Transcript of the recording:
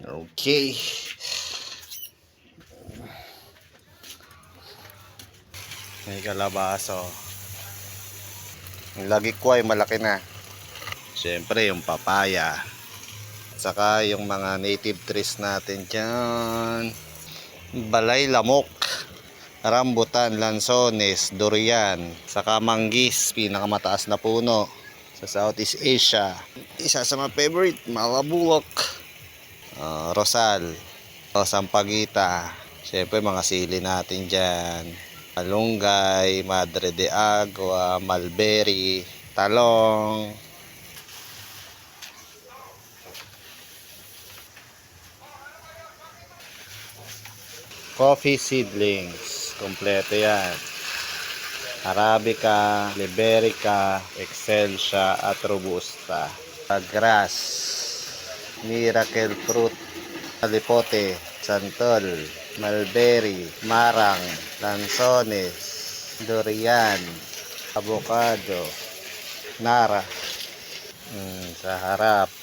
Okay. May kalabaso. Yung lagi ko ay malaki na. Siyempre, yung papaya. Saka yung mga native trees natin dyan. Balay lamok. Rambutan, lansones, durian, saka manggis, pinakamataas na puno sa Southeast Asia. Isa sa mga favorite, malabulok, Ah, rosal, o sampagita. Siyempre mga sili natin dyan. Malunggay, madre de agua, mulberry, talong. Coffee seedlings. Kompleto yan. Arabica, Liberica, Excelsia at Robusta. Grass, Miracle Fruit, Alipote, Santol, Mulberry, Marang, Lanzones, Durian, Avocado, Nara. Mm, sa harap.